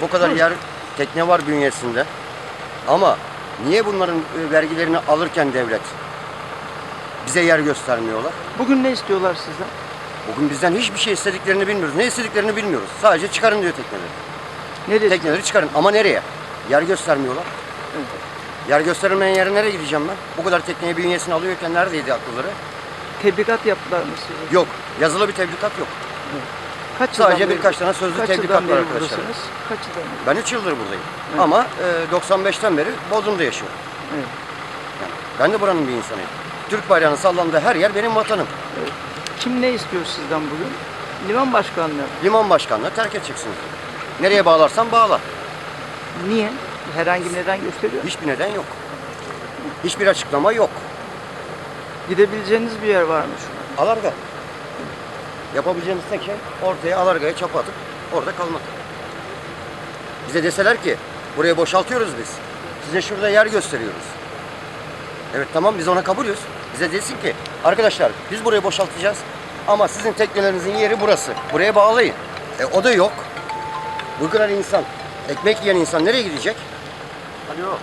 Bu kadar yer tekne var bünyesinde. Ama niye bunların e, vergilerini alırken devlet bize yer göstermiyorlar? Bugün ne istiyorlar sizden? Bugün bizden hiçbir şey istediklerini bilmiyoruz. Ne istediklerini bilmiyoruz. Sadece çıkarın diyor tekneleri. Nereye? Tekneleri çıkarın. Ama nereye? Yer göstermiyorlar. Evet. Yer gösterilmeyen yere nereye gideceğim ben? Bu kadar tekneye bünyesini alıyorken neredeydi akılları? Tebligat yaptılar mı size? Yok. Yazılı bir tebligat yok. Kaç Sadece yıldan beri- birkaç tane sözlü kaç tebligat yıldan var beri arkadaşlar. buradasınız? Kaç yıldan beri? Ben 3 yıldır buradayım. Ama e, 95'ten beri Bodrum'da yaşıyorum. Evet. Yani ben de buranın bir insanıyım. Türk bayrağının sallandığı her yer benim vatanım. Kim ne istiyor sizden bugün? Liman başkanlığı. Liman başkanlığı terk edeceksiniz. Nereye bağlarsan bağla. Niye? Herhangi bir neden gösteriyor. Hiçbir neden yok. Hiçbir açıklama yok. Gidebileceğiniz bir yer var mı şu an? Alarga. Yapabileceğimiz tek şey ortaya alargaya çapa atıp orada kalmak. Bize deseler ki burayı boşaltıyoruz biz. Size şurada yer gösteriyoruz. Evet tamam biz ona kabulüz. Bize desin ki arkadaşlar biz burayı boşaltacağız ama sizin teknelerinizin yeri burası. Buraya bağlayın. E o da yok. Bu kadar insan, ekmek yiyen insan nereye gidecek? Alo.